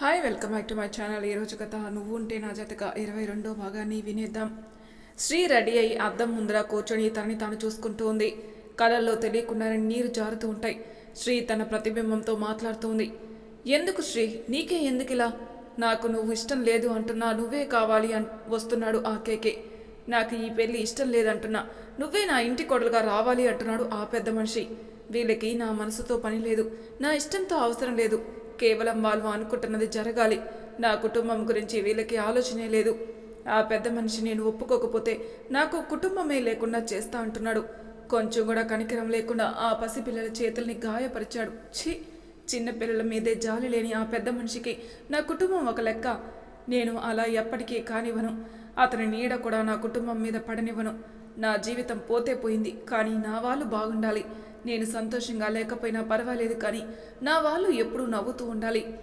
Hi welcome back to my channel ఈరోజు కథ నువ్వు ఉంటే నా జతక ఇరవై రెండో భాగాన్ని వినేద్దాం. శ్రీ రెడీ అయి అద్దం ముందర కూర్చొని తనని తాను చూసుకుంటూ ఉంది. కళల్లో తెలియకుండానే నీరు జారుతూ ఉంటాయి. శ్రీ తన ప్రతిబింబంతో మాట్లాడుతూ ఉంది. ఎందుకు శ్రీ? నీకే ఎందుకు ఇలా? నాకు నువ్వు ఇష్టం లేదు అంటున్నా. నువ్వే కావాలి అన్ వస్తున్నాడు ఆ కేకే. నాకు ఈ పెళ్ళి ఇష్టం లేదంటున్నా. నువ్వే నా ఇంటి కొడలుగా రావాలి అంటున్నాడు ఆ పెద్ద మనిషి. వీళ్ళకి నా మనసుతో పని లేదు. నా ఇష్టంతో అవసరం లేదు. కేవలం వాళ్ళు అనుకుంటున్నది జరగాలి. నా కుటుంబం గురించి వీళ్ళకి ఆలోచనే లేదు. ఆ పెద్ద మనిషి నేను ఒప్పుకోకపోతే నాకు కుటుంబమే లేకుండా చేస్తా అంటున్నాడు. కొంచెం కూడా కనికరం లేకుండా ఆ పసిపిల్లల చేతుల్ని గాయపరిచాడు. ఛీ! చిన్నపిల్లల మీదే జాలి లేని ఆ పెద్ద మనిషికి నా కుటుంబం ఒక లెక్క. నేను అలా ఎప్పటికీ కానివ్వను. అతని నీడ కూడా నా కుటుంబం మీద పడనివ్వను. నా జీవితం పోతే పోయింది కానీ నా వాళ్ళు బాగుండాలి. నేను సంతోషంగా లేకపోయినా పర్వాలేదు కానీ నా వాళ్ళు ఎప్పుడూ నవ్వుతూ ఉండాలి.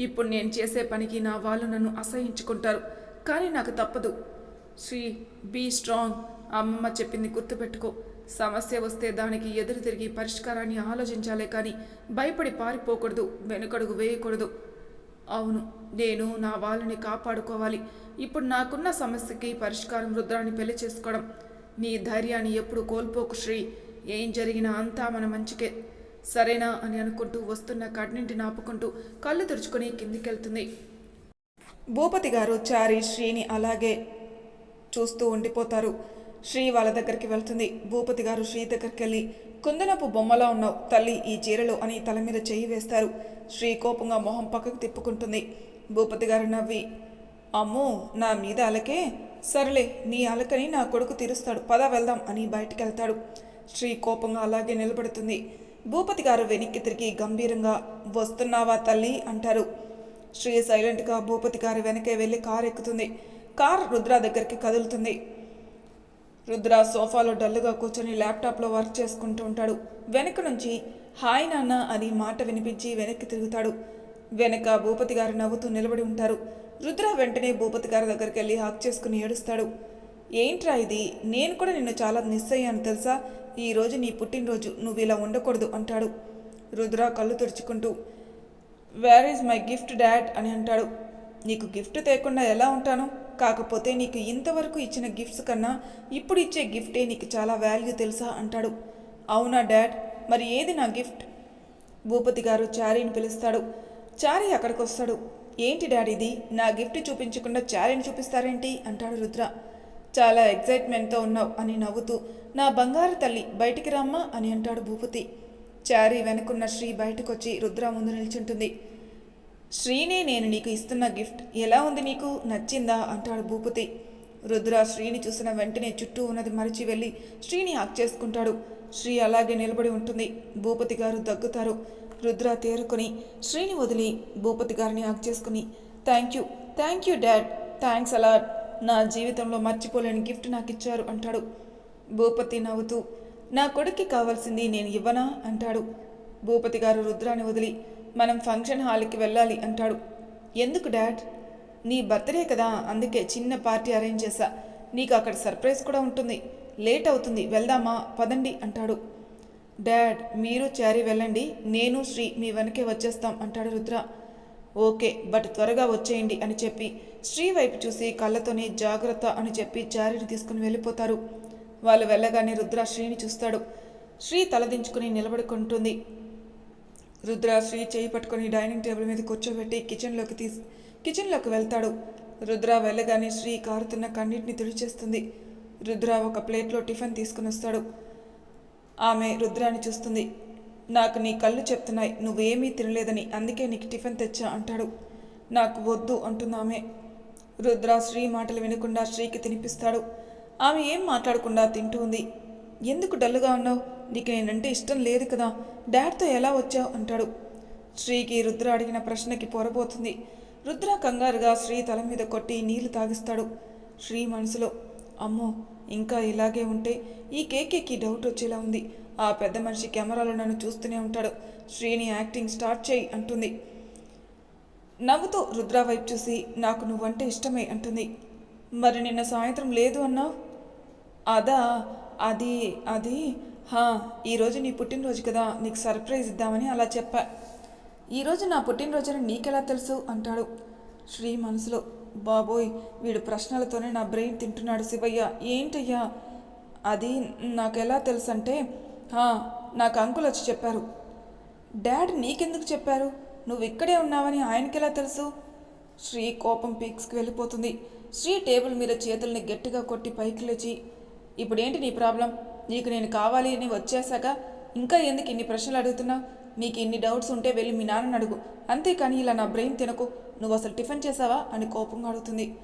ఇప్పుడు నేను చేసే పనికి నా వాళ్ళు నన్ను అసహించుకుంటారు కానీ నాకు తప్పదు. Sri be strong. అమ్మమ్మ చెప్పింది గుర్తుపెట్టుకో. సమస్య వస్తే దానికి ఎదురు తిరిగి పరిష్కారాన్ని ఆలోచించాలే కానీ భయపడి పారిపోకూడదు వెనుకడుగు వేయకూడదు. అవును నేను నా వాళ్ళని కాపాడుకోవాలి. ఇప్పుడు నాకున్న సమస్యకి పరిష్కారం రుద్రాన్ని పెళ్ళి చేసుకోవడం. నీ ధైర్యాన్ని ఎప్పుడు కోల్పోకు శ్రీ. ఏం జరిగినా అంతా మన మంచికే. సరేనా అని అనుకుంటూ వస్తున్న కడ్నింటిని ఆపుకుంటూ కళ్ళు తెరుచుకొని కిందికెళ్తుంది. భూపతి గారు చారి శ్రీని అలాగే చూస్తూ ఉండిపోతారు. శ్రీ వాళ్ళ దగ్గరికి వెళ్తుంది. భూపతి గారు శ్రీ దగ్గరికి వెళ్ళి కుందనపు బొమ్మలా ఉన్నావు తల్లి ఈ చీరలు అని తల మీద చెయ్యి వేస్తారు. శ్రీ కోపంగా మొహం పక్కకు తిప్పుకుంటుంది. భూపతి గారు నవ్వి అమ్మో నా మీద అలకే? సర్లే నీ అలకని నా కొడుకు తీరుస్తాడు. పద వెళ్దాం అని బయటికి వెళ్తాడు శ్రీ కోపంగా అలాగే నిలబడుతుంది. భూపతి గారు వెనక్కి తిరిగి గంభీరంగా వస్తున్నావా తల్లి? అంటారు. శ్రీ సైలెంట్గా భూపతి గారి వెనకే వెళ్ళి కారు ఎక్కుతుంది. కార్ రుద్ర దగ్గరికి కదులుతుంది. రుద్ర సోఫాలో డల్లుగా కూర్చొని ల్యాప్టాప్లో వర్క్ చేసుకుంటూ ఉంటాడు. వెనక నుంచి హాయ్ నాన్న అని మాట వినిపించి వెనక్కి తిరుగుతాడు. వెనక భూపతి గారు నవ్వుతూ నిలబడి ఉంటారు. రుద్ర వెంటనే భూపతి గారి దగ్గరికి వెళ్ళి హాక్ చేసుకుని ఏడుస్తాడు. ఏంట్రా ఇది? నేను కూడా నిన్ను చాలా మిస్ అయ్యాను తెలుసా? ఈ రోజు నీ పుట్టినరోజు నువ్వు ఇలా ఉండకూడదు అంటాడు. రుద్ర కళ్ళు తెరుచుకుంటూ where is my gift dad అని అంటాడు. నీకు గిఫ్ట్ తేకుండా ఎలా ఉంటాను? కాకపోతే నీకు ఇంతవరకు ఇచ్చిన గిఫ్ట్స్ కన్నా ఇప్పుడు ఇచ్చే గిఫ్టే నీకు చాలా వాల్యూ తెలుసా? అంటాడు. అవునా డాడ్ మరి ఏది నా గిఫ్ట్ భూపతి గారు చారీని పిలుస్తాడు. చారీ అక్కడికి వస్తాడు ఏంటి డాడీ ఇది? నా గిఫ్ట్ చూపించకుండా చారీని చూపిస్తారేంటి? అంటాడు రుద్ర. చాలా ఎగ్జైట్మెంట్తో ఉన్నావు అని నవ్వుతూ నా బంగారు తల్లి బయటికి రమ్మా అని అంటాడు భూపతి. చారీ వెనుకున్న శ్రీ బయటకొచ్చి రుద్ర ముందు నిల్చుంటుంది. శ్రీనే నేను నీకు ఇస్తున్న గిఫ్ట్. ఎలా ఉంది నీకు? నచ్చిందా? అంటాడు భూపతి. రుద్ర శ్రీని చూసిన వెంటనే చుట్టూ ఉన్నది మరిచి వెళ్ళి శ్రీని హక్ చేసుకుంటాడు. శ్రీ అలాగే నిలబడి ఉంటుంది. భూపతి గారు దగ్గుతారు. రుద్ర తేరుకొని శ్రీని వదిలి భూపతి గారిని హక్ చేసుకుని thank you thank you dad thanks a lot నా జీవితంలో మర్చిపోలేని గిఫ్ట్ నాకు ఇచ్చారు అంటాడు. భూపతి నవ్వుతూ నా కొడుక్కి కావాల్సింది నేను ఇవ్వనా అంటాడు. భూపతి గారు రుద్రాన్ని వదిలి మనం ఫంక్షన్ హాల్కి వెళ్ళాలి అంటాడు. ఎందుకు డాడ్? నీ బర్త్డే కదా అందుకే చిన్న పార్టీ అరేంజ్ చేశా. నీకు అక్కడ సర్ప్రైజ్ కూడా ఉంటుంది. లేట్ అవుతుంది వెళ్దామా? పదండి అంటాడు. డాడ్ మీరు చారీ వెళ్ళండి నేను శ్రీ మీ వెనకే వచ్చేస్తాం అంటాడు రుద్ర. ఓకే బట్ త్వరగా వచ్చేయండి అని చెప్పి శ్రీ వైపు చూసి కళ్ళతోనే జాగ్రత్త అని చెప్పి చారీని తీసుకుని వెళ్ళిపోతారు. వాళ్ళు వెళ్ళగానే రుద్ర శ్రీని చూస్తాడు. శ్రీ తలదించుకుని నిలబడుకుంటుంది. రుద్ర శ్రీ చేయి పట్టుకొని డైనింగ్ టేబుల్ మీద కూర్చోబెట్టి కిచెన్లోకి తీసి కిచెన్లోకి వెళ్తాడు. రుద్ర వెళ్ళగానే శ్రీ కారుతున్న కన్నిటిని తుడిచేస్తుంది. రుద్ర ఒక ప్లేట్లో టిఫిన్ తీసుకుని వస్తాడు ఆమె రుద్రాన్ని చూస్తుంది. నాకు నీ కళ్ళు చెప్తున్నాయి. నువ్వేమీ తినలేదని అందుకే నీకు టిఫిన్ తెచ్చా అంటాడు. నాకు వద్దు అంటున్నామే రుద్ర శ్రీ మాటలు వినకుండా శ్రీకి తినిపిస్తాడు. ఆమె ఏం మాట్లాడకుండా తింటూ ఉంది. ఎందుకు డల్లుగా ఉన్నావు? నీకు నేనంటే ఇష్టం లేదు కదా. డాడ్తో ఎలా వచ్చావు? అంటాడు. శ్రీకి రుద్ర అడిగిన ప్రశ్నకి పొరబోతుంది. రుద్ర కంగారుగా శ్రీ తల మీద కొట్టి నీళ్ళు తాగిస్తాడు. శ్రీ మనసులో అమ్మో ఇంకా ఇలాగే ఉంటే ఈ కేకేకి డౌట్ వచ్చేలా ఉంది. ఆ పెద్ద మనిషి కెమెరాలో నన్ను చూస్తూనే ఉంటాడు. శ్రీని యాక్టింగ్ స్టార్ట్ చేయి అంటుంది. నవ్వుతూ రుద్ర వైపు చూసి నాకు నువ్వంటే ఇష్టమే అంటుంది. మరి నిన్న సాయంత్రం లేదు అన్నావు? అదా అది అది హా ఈరోజు నీ పుట్టినరోజు కదా నీకు సర్ప్రైజ్ ఇద్దామని అలా చెప్పా. ఈరోజు నా పుట్టినరోజుని నీకెలా తెలుసు? అంటాడు శ్రీ మనసులో. బాబోయ్ వీడు ప్రశ్నలతోనే నా బ్రెయిన్ తింటున్నాడు శివయ్య. ఏంటయ్యా? అది నాకెలా తెలుసు అంటే నాకు అంకుల్ వచ్చి చెప్పారు. డాడ్ నీకెందుకు చెప్పారు? నువ్వు ఇక్కడే ఉన్నావని ఆయనకెలా తెలుసు? శ్రీ కోపం పీక్స్కి వెళ్ళిపోతుంది. శ్రీ టేబుల్ మీద చేతుల్ని గట్టిగా కొట్టి పైకి లేచి ఇప్పుడేంటి నీ ప్రాబ్లం? నీకు నేను కావాలి అని వచ్చేసాక ఇంకా ఎందుకు ఇన్ని ప్రశ్నలు అడుగుతున్నావు నీకు ఇన్ని డౌట్స్ ఉంటే వెళ్ళి మీ నాన్నని అడుగు. అంతేకాని ఇలా నా బ్రెయిన్ తినకు. నువ్వు అసలు టిఫిన్ చేసావా? అని కోపంగా అడుగుతుంది.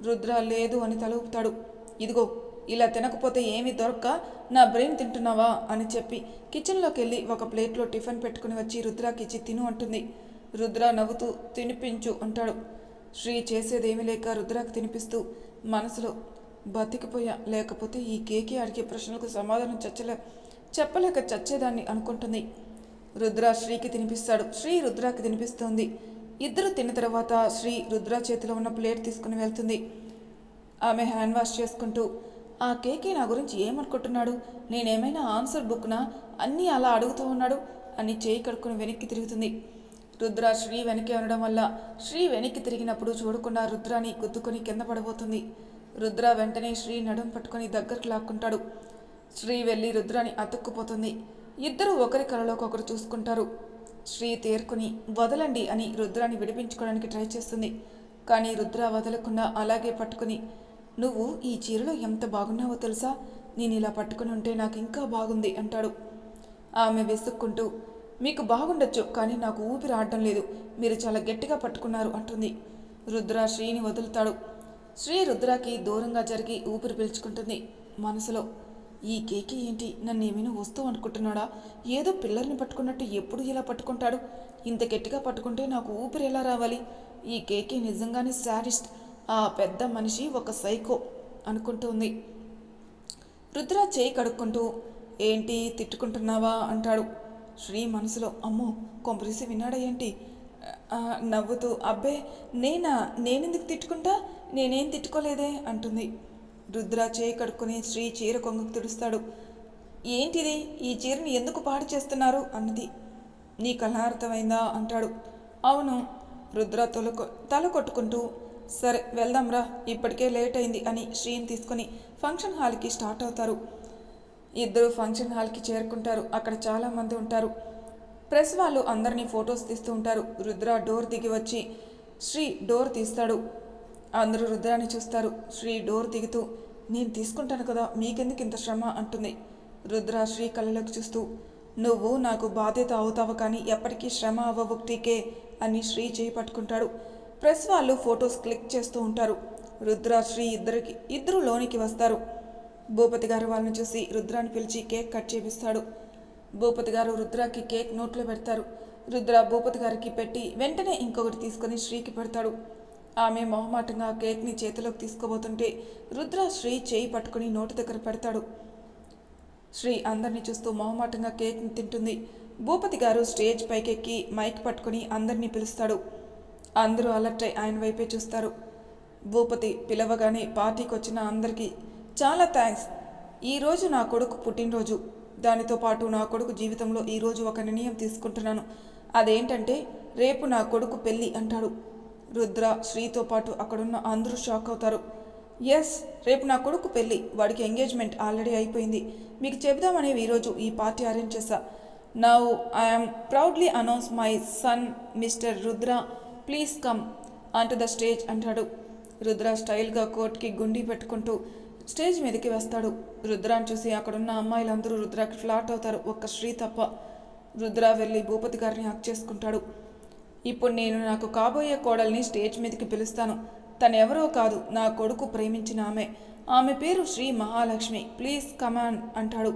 రుద్ర లేదు అని తలుపుతాడు ఇదిగో ఇలా తినకపోతే ఏమీ దొరక్క? నా బ్రెయిన్ తింటున్నావా? అని చెప్పి కిచెన్లోకి వెళ్ళి ఒక ప్లేట్లో టిఫిన్ పెట్టుకుని వచ్చి రుద్రాకి ఇచ్చి తిను అంటుంది. రుద్ర నవ్వుతూ తినిపించు అంటాడు. శ్రీ చేసేదేమీ లేక రుద్రాకి తినిపిస్తూ మనసులో బతికిపోయా లేకపోతే ఈ కేకే అడిగే ప్రశ్నలకు సమాధానం చచ్చలే చెప్పలేక చచ్చేదాన్ని అనుకుంటుంది. రుద్ర శ్రీకి తినిపిస్తాడు. శ్రీ రుద్రాకి తినిపిస్తోంది. ఇద్దరు తిన్న తర్వాత శ్రీ రుద్ర చేతిలో ఉన్న ప్లేట్ తీసుకుని వెళ్తుంది. ఆమె హ్యాండ్ వాష్ చేసుకుంటూ ఆ కేకే నా గురించి ఏమనుకుంటున్నాడు? నేనేమైనా ఆన్సర్ బుక్నా? అన్నీ అలా అడుగుతూ ఉన్నాడు. అని చేయి కడుక్కుని వెనక్కి తిరుగుతుంది. రుద్ర శ్రీ వెనక్కి ఉండడం వల్ల శ్రీ వెనక్కి తిరిగినప్పుడు చూడకుండా రుద్రాని గుద్దుకొని కింద పడబోతుంది. రుద్ర వెంటనే శ్రీ నడుం పట్టుకొని దగ్గరకు లాక్కుంటాడు. శ్రీ వెళ్ళి రుద్రాని అతుక్కుపోతుంది. ఇద్దరు ఒకరి కలలోకొకరు చూసుకుంటారు. శ్రీ తేరుకుని వదలండి అని రుద్రాన్ని విడిపించుకోవడానికి ట్రై చేస్తుంది. కానీ రుద్ర వదలకుండా అలాగే పట్టుకుని నువ్వు ఈ చీరలో ఎంత బాగున్నావో తెలుసా? నేను ఇలా పట్టుకుని ఉంటే నాకు ఇంకా బాగుంది అంటాడు. ఆమె విసుక్కుంటూ మీకు బాగుండొచ్చు కానీ నాకు ఊపిరి ఆడడం లేదు. మీరు చాలా గట్టిగా పట్టుకున్నారు అంటుంది. రుద్ర శ్రీని వదులుతాడు. శ్రీ రుద్రకి దూరంగా జరిగి ఊపిరి పీల్చుకుంటుంది మనసులో. ఈ కేకి ఏంటి? నన్ను ఏమైనా వస్తువు అనుకుంటున్నాడా? ఏదో పిల్లల్ని పట్టుకున్నట్టు ఎప్పుడు ఇలా పట్టుకుంటాడు? ఇంత గట్టిగా పట్టుకుంటే నాకు ఊపిరి ఎలా రావాలి? ఈ కేకి నిజంగానే శాడిస్ట్. ఆ పెద్ద మనిషి ఒక సైకో అనుకుంటుంది. రుద్ర చేయి కడుక్కుంటూ ఏంటి తిట్టుకుంటున్నావా? అంటాడు. శ్రీ మనసులో అమ్మో కొంపరిసి విన్నాడా ఏంటి? నవ్వుతూ అబ్బే నేనా? నేనెందుకు తిట్టుకుంటా? నేనేం తిట్టుకోలేదే? అంటుంది. రుద్ర చేయి కడుక్కుని శ్రీ చీర కొంగుకు తుడుస్తాడు. ఏంటిది? ఈ చీరని ఎందుకు పాడు చేస్తున్నారు? అన్నది. నీకు అలా అర్థమైందా? అంటాడు. అవును. రుద్ర తల తల కొట్టుకుంటూ సరే వెళ్దాంరా ఇప్పటికే లేట్ అయింది అని శ్రీని తీసుకొని ఫంక్షన్ హాల్కి స్టార్ట్ అవుతారు. ఇద్దరు ఫంక్షన్ హాల్కి చేరుకుంటారు. అక్కడ చాలామంది ఉంటారు. ప్రెస్ వాళ్ళు అందరినీ ఫొటోస్ తీస్తూ ఉంటారు. రుద్ర డోర్ దిగి వచ్చి శ్రీ డోర్ తీస్తాడు. అందరూ రుద్రాన్ని చూస్తారు. శ్రీ డోర్ దిగుతూ నేను తీసుకుంటాను కదా మీకెందుకు ఇంత శ్రమ? అంటుంది. రుద్ర శ్రీ కళ్ళలోకి చూస్తూ నువ్వు నాకు బాధ్యత అవుతావు కానీ ఎప్పటికీ శ్రమ అవ్వవు టీకే అని శ్రీ చేయి పట్టుకుంటాడు. ప్రెస్ వాళ్ళు ఫొటోస్ క్లిక్ చేస్తూ ఉంటారు. రుద్ర శ్రీ ఇద్దరికి ఇద్దరు లోనికి వస్తారు. భూపతి గారు వాళ్ళని చూసి రుద్రాన్ని పిలిచి కేక్ కట్ చేపిస్తాడు. భూపతి గారు రుద్రాకి కేక్ నోట్లో పెడతారు. రుద్ర భూపతి గారికి పెట్టి వెంటనే ఇంకొకటి తీసుకొని శ్రీకి పెడతాడు. ఆమె మొహమాటంగా కేక్ని చేతిలోకి తీసుకోబోతుంటే రుద్ర శ్రీ చేయి పట్టుకుని నోటి దగ్గర పెడతాడు. శ్రీ అందరినీ చూస్తూ మొహమాటంగా కేక్ని తింటుంది. భూపతి గారు స్టేజ్ పైకెక్కి మైక్ పట్టుకుని అందరినీ పిలుస్తాడు. అందరూ అలర్ట్ అయి ఆయన వైపే చూస్తారు. భూపతి పిలవగానే పార్టీకి వచ్చిన అందరికీ చాలా థ్యాంక్స్. ఈరోజు నా కొడుకు పుట్టినరోజు. దానితో పాటు నా కొడుకు జీవితంలో ఈరోజు ఒక నిర్ణయం తీసుకుంటున్నాను. అదేంటంటే రేపు నా కొడుకు పెళ్ళి అంటాడు. రుద్ర శ్రీతో పాటు అక్కడున్న అందరూ షాక్ అవుతారు. ఎస్ రేపు నా కొడుకు పెళ్ళి. వాడికి ఎంగేజ్మెంట్ ఆల్రెడీ అయిపోయింది. మీకు చెబుదామనేవి ఈరోజు ఈ పార్టీ అరేంజ్ చేశా. Now I'm proudly announce my son mister Rudra please come on the stage అంటాడు. రుద్ర స్టైల్గా కోట్కి గుండి పెట్టుకుంటూ స్టేజ్ మీదకి వస్తాడు. రుద్రాన్ని చూసి అక్కడున్న అమ్మాయిలందరూ రుద్రకి ఫ్లాట్ అవుతారు. ఒక్క శ్రీ తప్ప. రుద్ర వెళ్ళి భూపతి గారిని హక్ చేసుకుంటాడు. ఇప్పుడు నేను నాకు కాబోయే కోడల్ని స్టేజ్ మీదకి పిలుస్తాను. తను ఎవరో కాదు నా కొడుకు ప్రేమించిన ఆమె. ఆమె పేరు శ్రీ మహాలక్ష్మి. ప్లీజ్ కమాన్ అంటాడు.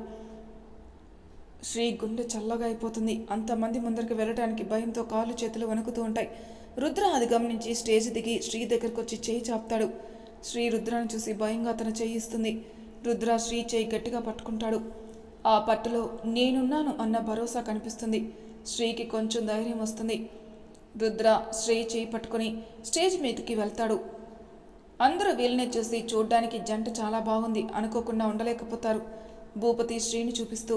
శ్రీ గుండె చల్లగా అయిపోతుంది. అంతమంది ముందరికి వెళ్ళటానికి భయంతో కాళ్ళు చేతులు వణుకుతూ ఉంటాయి. రుద్ర అది గమనించి స్టేజ్ దిగి శ్రీ దగ్గరకు వచ్చి చేయి చాపుతాడు. శ్రీ రుద్రాన్ని చూసి భయంగా తన చేయి ఇస్తుంది. రుద్ర శ్రీ చేయి గట్టిగా పట్టుకుంటాడు. ఆ పట్టులో నేనున్నాను అన్న భరోసా కనిపిస్తుంది. శ్రీకి కొంచెం ధైర్యం వస్తుంది. రుద్ర శ్రీ చేయి పట్టుకొని స్టేజ్ మీదకి వెళ్తాడు. అందరూ వీళ్ళని చూసి చూడ్డానికి జంట చాలా బాగుంది అనుకోకుండా ఉండలేకపోతారు. భూపతి శ్రీని చూపిస్తూ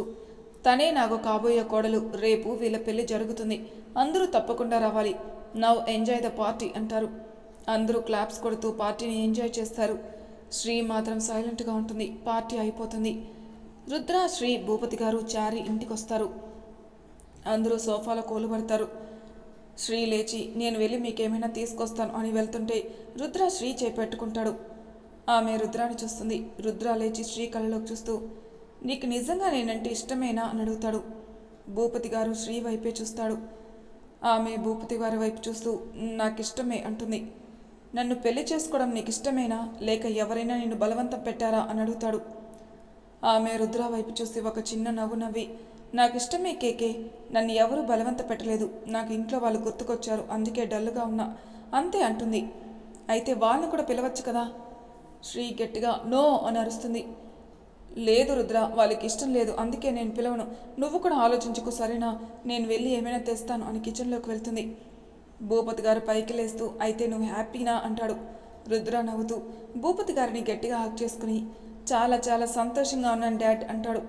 తనే నాకు కాబోయే కోడలు రేపు వీళ్ళ పెళ్ళి జరుగుతుంది. అందరూ తప్పకుండా రావాలి. నవ్ ఎంజాయ్ ద పార్టీ అంటారు. అందరూ క్లాప్స్ కొడుతూ పార్టీని ఎంజాయ్ చేస్తారు. శ్రీ మాత్రం సైలెంట్గా ఉంటుంది. పార్టీ అయిపోతుంది. రుద్ర శ్రీ భూపతి గారు చారి ఇంటికొస్తారు. అందరూ సోఫాలో కూలబడతారు. శ్రీ లేచి నేను వెళ్ళి మీకేమైనా తీసుకొస్తాను అని వెళ్తుంటే రుద్ర శ్రీ చేపెట్టుకుంటాడు. ఆమె రుద్రాని చూస్తుంది. రుద్ర లేచి శ్రీ కళ్ళలోకి చూస్తూ నీకు నిజంగా నేనంటే ఇష్టమేనా? అని అడుగుతాడు. భూపతి గారు శ్రీ వైపే చూస్తాడు. ఆమె భూపతి గారి వైపు చూస్తూ నాకు ఇష్టమే అంటుంది. నన్ను పెళ్ళి చేసుకోవడం నీకు ఇష్టమేనా లేక ఎవరైనా నిన్ను బలవంతం పెట్టారా? అని అడుగుతాడు. ఆమె రుద్ర వైపు చూసి ఒక చిన్న నవ్వు నవ్వి నాకు ఇష్టమే కేకే నన్ను ఎవరు బలవంత పెట్టలేదు. నాకు ఇంట్లో వాళ్ళు గుర్తుకొచ్చారు అందుకే డల్గా ఉన్నా. అంతే అంటుంది. అయితే వాళ్ళని కూడా పిలవచ్చు కదా? శ్రీ గట్టిగా నో అని అరుస్తుంది. లేదు రుద్ర వాళ్ళకి ఇష్టం లేదు అందుకే నేను పిలవను. నువ్వు కూడా ఆలోచించుకు సరేనా? నేను వెళ్ళి ఏమైనా తెస్తాను అని కిచెన్లోకి వెళ్తుంది. భూపతి గారు పైకి లేస్తూ అయితే నువ్వు హ్యాపీనా? అంటాడు. రుద్ర నవ్వుతూ భూపతి గారిని గట్టిగా హాక్ చేసుకుని చాలా చాలా సంతోషంగా ఉన్నాను డాడ్ అంటాడు.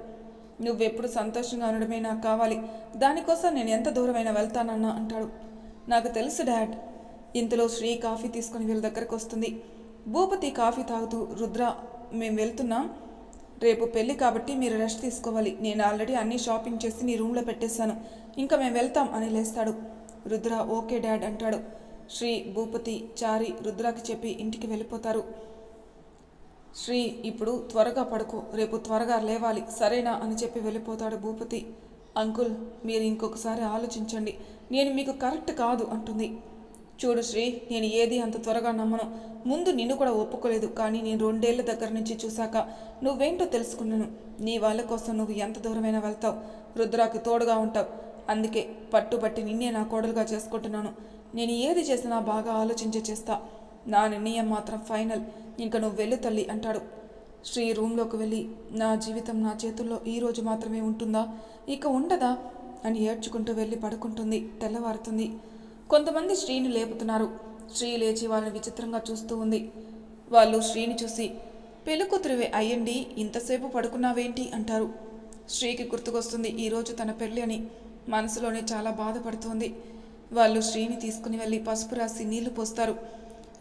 నువ్వెప్పుడు సంతోషంగా ఉండడమే నాకు కావాలి. దానికోసం నేను ఎంత దూరమైనా వెళ్తానన్నా అంటాడు. నాకు తెలుసు డాడ్ ఇంతలో శ్రీ కాఫీ తీసుకుని వీళ్ళ దగ్గరకు వస్తుంది భూపతి కాఫీ తాగుతూ రుద్ర మేము వెళ్తున్నాం. రేపు పెళ్ళి కాబట్టి మీరు రెస్ట్ తీసుకోవాలి. నేను ఆల్రెడీ అన్ని షాపింగ్ చేసి నీ రూమ్లో పెట్టేశాను. ఇంకా మేము వెళ్తాం అని లేస్తాడు. రుద్ర ఓకే డాడ్ అంటాడు. శ్రీ భూపతి చారి రుద్రాకి చెప్పి ఇంటికి వెళ్ళిపోతారు. శ్రీ ఇప్పుడు త్వరగా పడుకో. రేపు త్వరగా లేవాలి. సరేనా అని చెప్పి వెళ్ళిపోతాడు భూపతి. అంకుల్ మీరు ఇంకొకసారి ఆలోచించండి. నేను మీకు కరెక్ట్ కాదు అంటుంది. చూడు శ్రీ నేను ఏది అంత త్వరగా నమ్మను. ముందు నిన్ను కూడా ఒప్పుకోలేదు కానీ నేను రెండేళ్ళ దగ్గర నుంచి చూశాక నువ్వేంటో తెలుసుకున్నాను. నీ వాళ్ళ కోసం నువ్వు ఎంత దూరమైనా వెళ్తావు. రుద్రాకి తోడుగా ఉంటావు. అందుకే పట్టుబట్టి నిన్నే నా కోడలుగా చేసుకుంటున్నాను. నేను ఏది చేసినా బాగా ఆలోచించే చేస్తా. నా నిర్ణయం మాత్రం ఫైనల్. ఇంక నువ్వు వెళ్ళు తల్లి అంటాడు. శ్రీ రూమ్లోకి వెళ్ళి నా జీవితం నా చేతుల్లో ఈరోజు మాత్రమే ఉంటుందా? ఇక ఉండదా? అని ఏడ్చుకుంటూ వెళ్ళి పడుకుంటుంది తెల్లవారుతుంది. కొంతమంది శ్రీని లేపుతున్నారు. శ్రీ లేచి వాళ్ళని విచిత్రంగా చూస్తూ ఉంది. వాళ్ళు శ్రీని చూసి పెళ్ళికూతురివే అయ్యండి ఇంతసేపు పడుకున్నావేంటి? అంటారు. శ్రీకి గుర్తుకొస్తుంది ఈరోజు తన పెళ్ళి అని. మనసులోనే చాలా బాధపడుతోంది. వాళ్ళు శ్రీని తీసుకుని వెళ్ళి పసుపు రాసి నీళ్ళు పోస్తారు.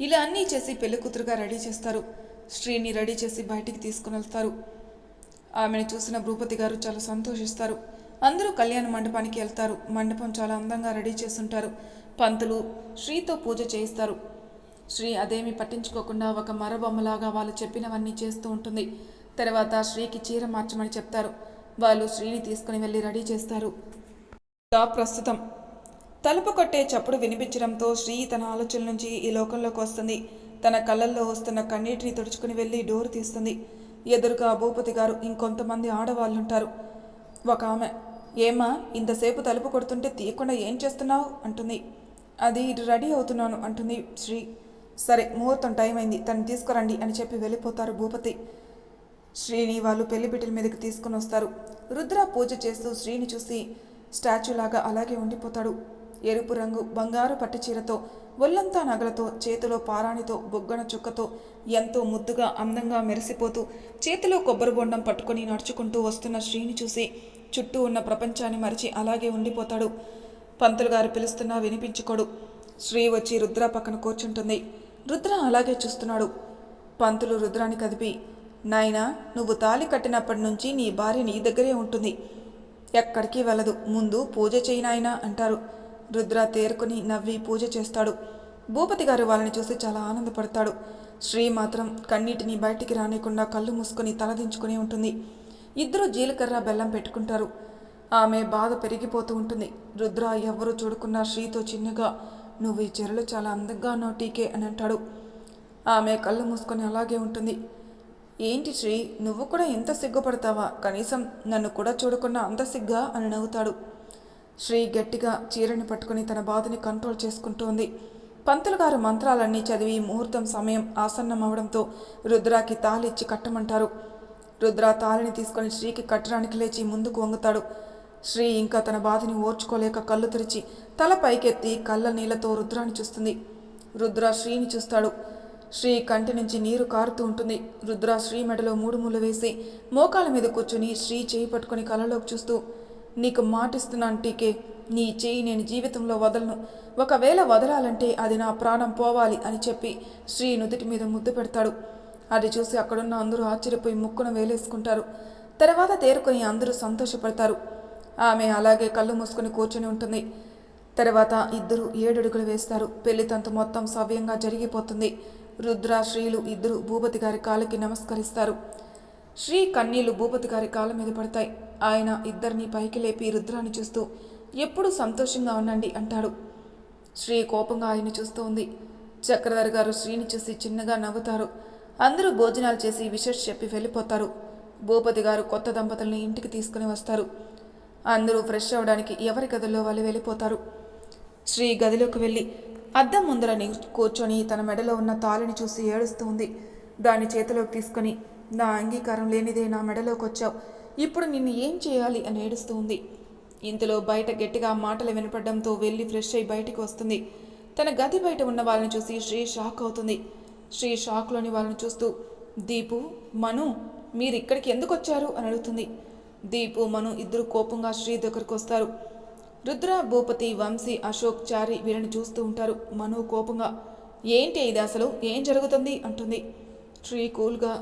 ఇలా అన్నీ చేసి పెళ్ళికూతురుగా రెడీ చేస్తారు. శ్రీని రెడీ చేసి బయటికి తీసుకుని వెళ్తారు. ఆమెను చూసిన భూపతి గారు చాలా సంతోషిస్తారు. అందరూ కళ్యాణ మండపానికి వెళ్తారు. మండపం చాలా అందంగా రెడీ చేస్తుంటారు పంతులు శ్రీతో పూజ చేయిస్తారు. శ్రీ అదేమీ పట్టించుకోకుండా ఒక మరబొమ్మలాగా వాళ్ళు చెప్పినవన్నీ చేస్తూ ఉంటుంది. తర్వాత శ్రీకి చీర మార్చమని చెప్తారు. వాళ్ళు శ్రీని తీసుకుని వెళ్ళి రెడీ చేస్తారు. ప్రస్తుతం. తలుపు కొట్టే చప్పుడు వినిపించడంతో శ్రీ తన ఆలోచన నుంచి ఈ లోకంలోకి వస్తుంది. తన కళ్ళల్లో వస్తున్న కన్నీటిని తుడుచుకుని వెళ్ళి డోర్ తీస్తుంది. ఎదురుగా భూపతి గారు ఇంకొంతమంది ఆడవాళ్ళు ఉంటారు ఒక ఆమె ఏమా ఇంతసేపు తలుపు కొడుతుంటే తీయకుండా ఏం చేస్తున్నావు? అంటుంది. అది ఇటు రెడీ అవుతున్నాను అంటుంది శ్రీ. సరే ముహూర్తం టైం అయింది. తను తీసుకురండి అని చెప్పి వెళ్ళిపోతారు భూపతి. శ్రీని వాళ్ళు పెళ్ళి బిడ్డల మీదకి తీసుకుని వస్తారు. రుద్ర పూజ చేస్తూ శ్రీని చూసి స్టాచ్యూ లాగా అలాగే ఉండిపోతాడు. ఎరుపు రంగు బంగారు పట్టు చీరతో ఒళ్ళంతా నగలతో చేతిలో పారాణితో బొగ్గన చుక్కతో ఎంతో ముద్దుగా అందంగా మెరిసిపోతూ చేతిలో కొబ్బరి బొండం పట్టుకొని నడుచుకుంటూ వస్తున్న శ్రీని చూసి చుట్టూ ఉన్న ప్రపంచాన్ని మరిచి అలాగే ఉండిపోతాడు. పంతులు గారు పిలుస్తున్నా వినిపించుకోడు. శ్రీ వచ్చి రుద్ర పక్కన కూర్చుంటుంది. రుద్ర అలాగే చూస్తున్నాడు. పంతులు రుద్రాన్ని కదిపి నాయనా నువ్వు తాళి కట్టినప్పటి నుంచి నీ భార్య నీ దగ్గరే ఉంటుంది. ఎక్కడికి వెళ్ళదు. ముందు పూజ చేయినాయనా అంటారు. రుద్ర తేరుకుని నవ్వి పూజ చేస్తాడు. భూపతి గారు వాళ్ళని చూసి చాలా ఆనందపడతాడు. శ్రీ మాత్రం కన్నీటిని బయటికి రానికుండా కళ్ళు మూసుకొని తలదించుకుని ఉంటుంది. ఇద్దరు జీలకర్ర బెల్లం పెట్టుకుంటారు. ఆమె బాధ పెరిగిపోతూ ఉంటుంది. రుద్ర ఎవరు చూడకున్నా శ్రీతో చిన్నగా నువ్వు ఈ చెరలు చాలా అందంగా ఉన్నావు టీకే అని అంటాడు. ఆమె కళ్ళు మూసుకొని అలాగే ఉంటుంది. ఏంటి శ్రీ నువ్వు కూడా ఎంత సిగ్గుపడతావా? కనీసం నన్ను కూడా చూడకుండా అంత సిగ్గా? అని నవ్వుతాడు. శ్రీ గట్టిగా చీరని పట్టుకుని తన బాధని కంట్రోల్ చేసుకుంటోంది. పంతులు గారు మంత్రాలన్నీ చదివి ముహూర్తం సమయం ఆసన్నం అవడంతో రుద్రాకి తాళిచ్చి కట్టమంటారు. రుద్ర తాళిని తీసుకొని శ్రీకి కట్టడానికి లేచి ముందుకు వంగుతాడు. శ్రీ ఇంకా తన బాధని ఓర్చుకోలేక కళ్ళు తెరిచి తల పైకెత్తి కళ్ళ నీళ్ళతో రుద్రాన్ని చూస్తుంది. రుద్ర శ్రీని చూస్తాడు. శ్రీ కంటి నుంచి నీరు కారుతూ ఉంటుంది. రుద్ర శ్రీ మెడలో మూడు ముళ్ళు వేసి మోకాల మీద కూర్చుని శ్రీ చేయి పట్టుకుని కళ్ళలోకి చూస్తూ నీకు మాటిస్తున్నాను టీకే నీ చేయి నేను జీవితంలో వదలను. ఒకవేళ వదలాలంటే అది నా ప్రాణం పోవాలి అని చెప్పి శ్రీ నుదుటి మీద ముద్దు పెడతాడు. అది చూసి అక్కడున్న అందరూ ఆశ్చర్యపోయి ముక్కున వేలేసుకుంటారు. తర్వాత తేరుకొని అందరూ సంతోషపడతారు. ఆమె అలాగే కళ్ళు మూసుకొని కూర్చొని ఉంటుంది. తర్వాత ఇద్దరు ఏడడుగులు వేస్తారు. పెళ్ళి తంతు మొత్తం సవ్యంగా జరిగిపోతుంది. రుద్ర శ్రీలు ఇద్దరు భూపతి గారి కాళ్ళకి నమస్కరిస్తారు. శ్రీ కన్నీళ్ళు భూపతి గారి కాళ్ళ మీద పడతాయి. ఆయన ఇద్దరిని పైకి లేపి రుద్రాన్ని చూస్తూ ఎప్పుడూ సంతోషంగా ఉండండి అంటాడు. శ్రీ కోపంగా ఆయన చూస్తూ ఉంది. చక్రధర్ గారు శ్రీని చూసి చిన్నగా నవ్వుతారు. అందరూ భోజనాలు చేసి విషస్ చెప్పి వెళ్ళిపోతారు. భూపతి గారు కొత్త దంపతుల్ని ఇంటికి తీసుకుని వస్తారు. అందరూ ఫ్రెష్ అవ్వడానికి ఎవరి గదుల్లో వాళ్ళు వెళ్ళిపోతారు? శ్రీ గదిలోకి వెళ్ళి అద్దం ముందరని కూర్చొని తన మెడలో ఉన్న తాళిని చూసి ఏడుస్తూ ఉంది. దాన్ని చేతిలోకి తీసుకొని నా అంగీకారం లేనిదే నా మెడలోకి వచ్చావు. ఇప్పుడు నిన్ను ఏం చేయాలి? అని ఏడుస్తూ ఉంది. ఇంతలో బయట గట్టిగా మాటలు వినపడడంతో వెళ్ళి ఫ్రెష్ అయి బయటికి వస్తుంది. తన గది బయట ఉన్న వాళ్ళని చూసి శ్రీ షాక్ అవుతుంది. శ్రీ షాక్లోని వాళ్ళని చూస్తూ దీపు మను మీరు ఇక్కడికి ఎందుకు వచ్చారు? అని అడుగుతుంది. దీపు మను ఇద్దరు కోపంగా శ్రీ దగ్గరకు వస్తారు. రుద్ర భూపతి వంశీ అశోక్ చారి వీరిని చూస్తూ ఉంటారు. మను కోపంగా ఏంటి ఇది అసలు? ఏం జరుగుతుంది? అంటుంది. శ్రీ కూల్గా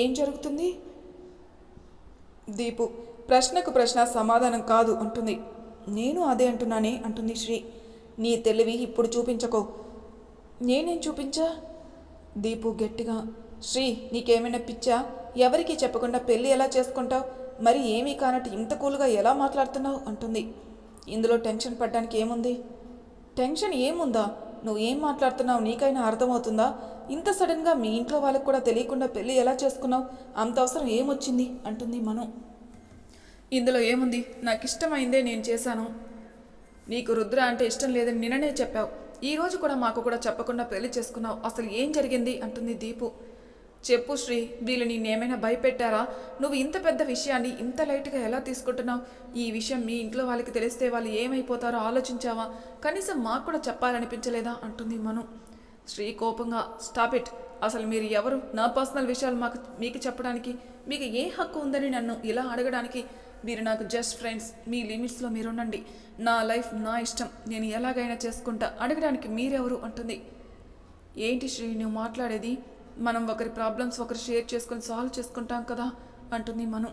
ఏం జరుగుతుంది? దీపు ప్రశ్నకు ప్రశ్న సమాధానం కాదు అంటుంది. నేను అదే అంటున్నానే అంటుంది శ్రీ నీ తెలివి ఇప్పుడు చూపించకో. నేనేం చూపించా? దీపు గట్టిగా శ్రీ నీకేమైనా పిచ్చా? ఎవరికీ చెప్పకుండా పెళ్ళి ఎలా చేసుకుంటావు? మరి ఏమీ కానట్టు ఇంత కూల్గా ఎలా మాట్లాడుతున్నావు? అంటుంది. ఇందులో టెన్షన్ పడ్డానికి ఏముంది? టెన్షన్ ఏముందా? నువ్వు ఏం మాట్లాడుతున్నావు? నీకైనా అర్థమవుతుందా? ఇంత సడన్గా మీ ఇంట్లో వాళ్ళకి కూడా తెలియకుండా పెళ్ళి ఎలా చేసుకున్నావు? అంత అవసరం ఏమొచ్చింది? అంటుంది మను. ఇందులో ఏముంది? నాకు ఇష్టమైందే నేను చేశాను. నీకు రుద్ర అంటే ఇష్టం లేదని నిన్ననే చెప్పావు. ఈరోజు కూడా మాకు కూడా చెప్పకుండా పెళ్ళి చేసుకున్నావు. అసలు ఏం జరిగింది? అంటుంది దీపు. చెప్పు శ్రీ వీళ్ళు నిన్నేమైనా భయపెట్టారా? నువ్వు ఇంత పెద్ద విషయాన్ని ఇంత లైట్గా ఎలా తీసుకుంటున్నావు? ఈ విషయం మీ ఇంట్లో వాళ్ళకి తెలిస్తే వాళ్ళు ఏమైపోతారో ఆలోచించావా? కనీసం మాకు కూడా చెప్పాలనిపించలేదా? అంటుంది మను. శ్రీ కోపంగా స్టాప్ ఇట్. అసలు మీరు ఎవరు? నా పర్సనల్ విషయాలు మాకు మీకు చెప్పడానికి మీకు ఏ హక్కు ఉందని నన్ను ఇలా అడగడానికి? మీరు నాకు జస్ట్ ఫ్రెండ్స్. మీ లిమిట్స్లో మీరు ఉండండి నా లైఫ్ నా ఇష్టం. నేను ఎలాగైనా చేసుకుంటా. అడగడానికి మీరెవరు? అంటుంది. ఏంటి శ్రీ నువ్వు మాట్లాడేది? మనం ఒకరి ప్రాబ్లమ్స్ ఒకరు షేర్ చేసుకొని సాల్వ్ చేసుకుంటాం కదా అంటుంది మను.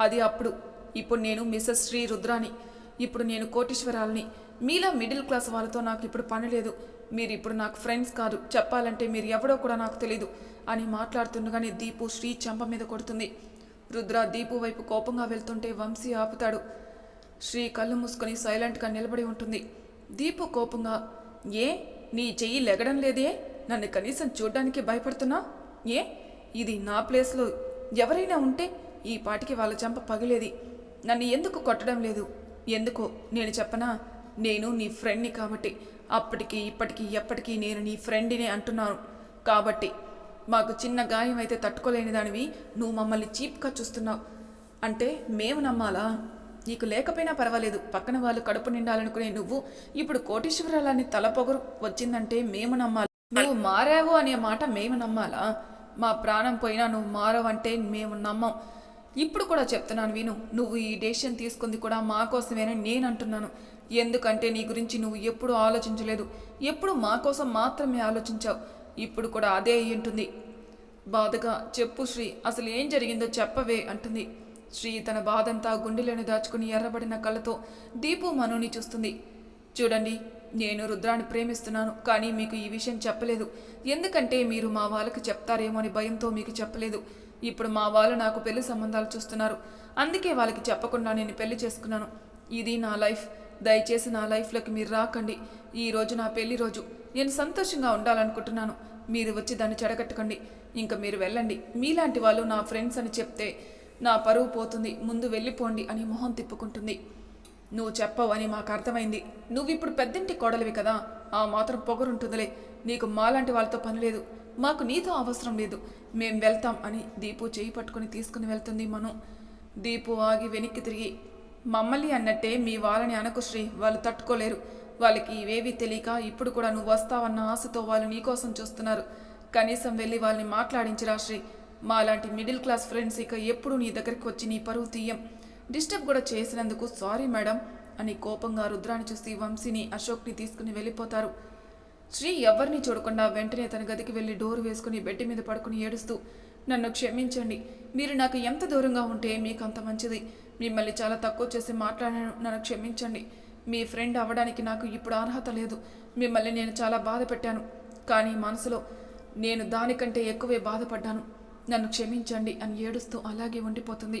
అది అప్పుడు. ఇప్పుడు నేను మిస్సెస్ శ్రీ రుద్రాని ఇప్పుడు నేను కోటీశ్వరాలని. మీలా మిడిల్ క్లాస్ వాళ్ళతో నాకు ఇప్పుడు పని లేదు. మీరు ఇప్పుడు నాకు ఫ్రెండ్స్ కాదు. చెప్పాలంటే మీరు ఎవడో కూడా నాకు తెలీదు అని మాట్లాడుతుండగానే దీపు శ్రీ చెంప మీద కొడుతుంది. రుద్ర దీపు వైపు కోపంగా వెళ్తుంటే వంశీ ఆపుతాడు. శ్రీ కళ్ళు మూసుకొని సైలెంట్గా నిలబడి ఉంటుంది. దీపు కోపంగా ఏ? నీ చెయ్యి లెగడం లేదే? నన్ను కనీసం చూడ్డానికి భయపడుతున్నా? ఏ? ఇది నా ప్లేస్లో ఎవరైనా ఉంటే ఈ పాటికి వాళ్ళ చెంప పగిలేది. నన్ను ఎందుకు కొట్టడం లేదు? ఎందుకో నేను చెప్పనా? నేను నీ ఫ్రెండ్ని కాబట్టి అప్పటికి ఇప్పటికి ఎప్పటికీ నేను నీ ఫ్రెండ్ని అంటున్నాను. కాబట్టి మాకు చిన్న గాయం అయితే తట్టుకోలేని దానివి నువ్వు మమ్మల్ని చీప్గా చూస్తున్నావు. అంటే మేము నమ్మాలా? నీకు లేకపోయినా పర్వాలేదు. పక్కన వాళ్ళు కడుపు నిండాలనుకునే నువ్వు ఇప్పుడు కోటీశ్వరాలని తల పొగరు వచ్చిందంటే మేము నమ్మాలి? నువ్వు మారావు అనే మాట మేము నమ్మాలా? మా ప్రాణం పోయినా నువ్వు మారవంటే మేము నమ్మం. ఇప్పుడు కూడా చెప్తున్నాను విను నువ్వు ఈ డెసిషన్ తీసుకుంది కూడా మా కోసమేనని నేను అంటున్నాను. ఎందుకంటే నీ గురించి నువ్వు ఎప్పుడూ ఆలోచించలేదు. ఎప్పుడు మా కోసం మాత్రమే ఆలోచించావు. ఇప్పుడు కూడా అదే అయి ఉంటుంది. బాధగా చెప్పు శ్రీ అసలు ఏం జరిగిందో చెప్పవే అంటుంది. శ్రీ తన బాధంతా గుండెలను దాచుకుని ఎర్రబడిన కళ్ళతో దీపు మనుని చూస్తుంది. చూడండి నేను రుద్రాన్ని ప్రేమిస్తున్నాను కానీ మీకు ఈ విషయం చెప్పలేదు. ఎందుకంటే మీరు మా వాళ్ళకి చెప్తారేమో అని భయంతో మీకు చెప్పలేదు. ఇప్పుడు మా వాళ్ళు నాకు పెళ్ళి సంబంధాలు చూస్తున్నారు. అందుకే వాళ్ళకి చెప్పకుండా నేను పెళ్ళి చేసుకున్నాను. ఇది నా లైఫ్. దయచేసి నా లైఫ్లోకి మీరు రాకండి. ఈ రోజు నా పెళ్ళి రోజు. నేను సంతోషంగా ఉండాలనుకుంటున్నాను. మీరు వచ్చి దాన్ని చెడగట్టకండి. ఇంకా మీరు వెళ్ళండి. మీలాంటి వాళ్ళు నా ఫ్రెండ్స్ అని చెప్తే నా పరువు పోతుంది. ముందు వెళ్ళిపోండి అని మొహం తిప్పుకుంటుంది. నువ్వు చెప్పవు అని మాకు అర్థమైంది. నువ్వు ఇప్పుడు కోడలివి కదా. ఆ మాత్రం పొగరుంటుందిలే. నీకు మాలాంటి వాళ్ళతో పని లేదు. మాకు నీతో అవసరం లేదు. మేం వెళ్తాం అని దీపు చేయి పట్టుకొని తీసుకుని వెళ్తుంది మను. దీపు ఆగి వెనక్కి తిరిగి మమ్మల్ని అన్నట్టే మీ వాళ్ళని అనకుశ్రీ వాళ్ళు తట్టుకోలేరు. వాళ్ళకి ఇవేవీ తెలియక ఇప్పుడు కూడా నువ్వు వస్తావన్న ఆశతో వాళ్ళు నీకోసం చూస్తున్నారు. కనీసం వెళ్ళి వాళ్ళని మాట్లాడించిరా శ్రీ. మాలాంటి మిడిల్ క్లాస్ ఫ్రెండ్స్ ఇక ఎప్పుడు నీ దగ్గరికి వచ్చి నీ పరువు తీయం. డిస్టర్బ్ కూడా చేసినందుకు సారీ మేడం అని కోపంగా రుద్రాన్ని చూసి వంశీని అశోక్ని తీసుకుని వెళ్ళిపోతారు. శ్రీ ఎవరిని చూడకుండా వెంటనే తన గదికి వెళ్ళి డోర్ వేసుకుని బెడ్ మీద పడుకుని ఏడుస్తూ నన్ను క్షమించండి. మీరు నాకు ఎంత దూరంగా ఉంటే మీకు అంత మంచిది. మిమ్మల్ని చాలా తక్కువ చేసి మాట్లాడాను. నన్ను క్షమించండి. మీ ఫ్రెండ్ అవ్వడానికి నాకు ఇప్పుడు అర్హత లేదు. మిమ్మల్ని నేను చాలా బాధ పెట్టాను. కానీ మనసులో నేను దానికంటే ఎక్కువే బాధపడ్డాను. నన్ను క్షమించండి అని ఏడుస్తూ అలాగే ఉండిపోతుంది.